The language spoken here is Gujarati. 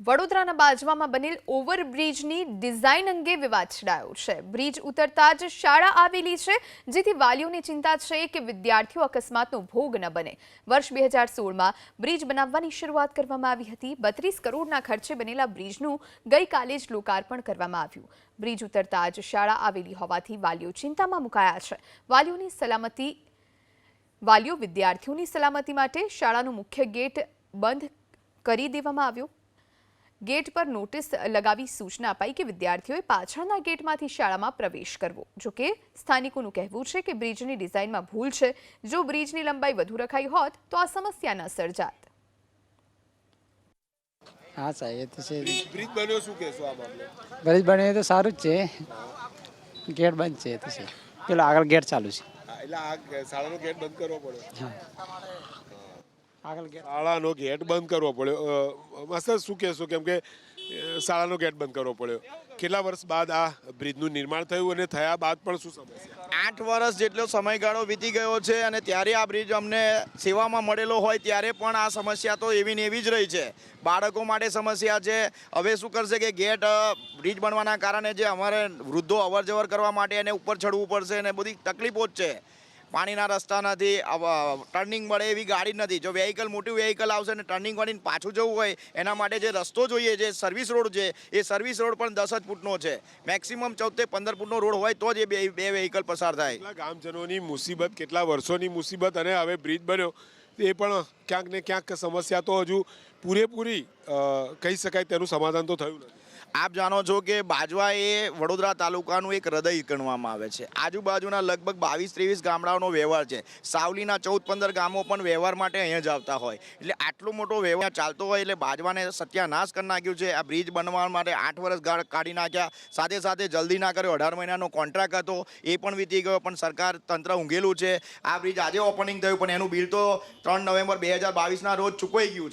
વડોદરાના બાજવામાં બનેલ ઓવરબ્રિજની ડિઝાઇન અંગે વિવાદ છેડાયો છે. બ્રિજ ઉતરતા જ શાળા આવેલી છે, જેથી વાલીઓની ચિંતા છે કે વિદ્યાર્થીઓ અકસ્માતનો ભોગ ન બને. વર્ષ બે હજાર સોળમાં બ્રિજ બનાવવાની શરૂઆત કરવામાં આવી હતી. બત્રીસ કરોડના ખર્ચે બનેલા બ્રિજનું ગઈકાલે જ લોકાર્પણ કરવામાં આવ્યું. બ્રિજ ઉતરતા જ શાળા આવેલી હોવાથી વાલીઓ ચિંતામાં મુકાયા છે. વાલીઓની સલામતી, વાલીઓ વિદ્યાર્થીઓની સલામતી માટે શાળાનું મુખ્ય ગેટ બંધ કરી દેવામાં આવ્યો. ગેટ પર નોટિસ લગાવી સૂચના અપાઈ કે વિદ્યાર્થીઓએ પાછળના ગેટમાંથી શાળામાં પ્રવેશ કરવો. જો કે સ્થાનિકોનું કહેવું છે કે બ્રિજની ડિઝાઇનમાં ભૂલ છે. જો બ્રિજની લંબાઈ વધુ રખાઈ હોત તો આ સમસ્યા ન સર્જાત. હા સાહેબ એ તો છે. બ્રિજ બન્યો શું કહેશો આ મામલે? બ્રિજ બન્યો તો સારું જ છે. ગેટ બંધ છે એ તો છે. પેલો આગળ ગેટ ચાલુ છે. એટલે આ શાળાનો ગેટ બંધ કરવો પડે. ગેટ શાળાનો ગેટ બંધ કરવો પડ્યો. માસ્તર શું કહેશો કેમ કે શાળાનો ગેટ બંધ કરવો પડ્યો. કેટલા વર્ષ બાદ આ બ્રિજનું નિર્માણ થયું અને થયા બાદ પણ શું સમસ્યા? આઠ વર્ષ જેટલો સમયગાળો વીતી ગયો છે અને ત્યારે આ બ્રિજ અમને સેવામાં મળેલો હોય ત્યારે પણ આ સમસ્યા તો એવી ને એવી જ રહી છે. બાળકો માટે સમસ્યા છે. હવે શું કરશે કે ગેટ બ્રિજ બનવાના કારણે જે અમારે વૃદ્ધો અવર જવર કરવા માટે એને ઉપર ચડવું પડશે અને બધી તકલીફો જ છે. પાણીના રસ્તા નથી ટર્નિંગ મળે એવી ગાડી નથી. જો વેહિકલ મોટું વેહિકલ આવશે ને ટર્નિંગ વાળીને પાછું જવું હોય, એના માટે જે રસ્તો જોઈએ, જે સર્વિસ રોડ છે, એ સર્વિસ રોડ પણ દસ જ ફૂટનો છે. મેક્સિમમ ચૌદ પંદર ફૂટનો રોડ હોય, તો જ એ બે બે વેહિકલ પસાર થાય. ગામજનોની મુસીબત, કેટલા વર્ષોની મુસીબત અને હવે બ્રિજ બન્યો, એ પણ ક્યાંક ને ક્યાંક સમસ્યા તો હજુ પૂરેપૂરી કહી શકાય તેનું સમાધાન તો થયું નથી. આપ જાણો છો કે બાજવા એ વડોદરા તાલુકાનું એક હૃદય ગણવામાં આવે છે. આજુબાજુના લગભગ બાવીસ ત્રેવીસ ગામડાઓનો વ્યવહાર છે. સાવલીના ચૌદ પંદર ગામો પણ વ્યવહાર માટે અહીંયા જ આવતા હોય. એટલે આટલો મોટો વ્યવહાર ચાલતો હોય એટલે બાજવાને સત્યાનાશ કરી નાખ્યું છે. આ બ્રિજ બનવા માટે આઠ વર્ષ ગાળ કાઢી નાખ્યા. સાથે સાથે જલ્દી ના કર્યો. અઢાર મહિનાનો કોન્ટ્રાક્ટ હતો. એ પણ વીતી ગયો. પણ સરકાર તંત્ર ઊંઘેલું છે. આ બ્રિજ આજે ઓપનિંગ થયું. પણ એનું બિલ તો ત્રણ નવેમ્બર બે હજાર બાવીસના રોજ ચૂકવાઈ ગયું છે.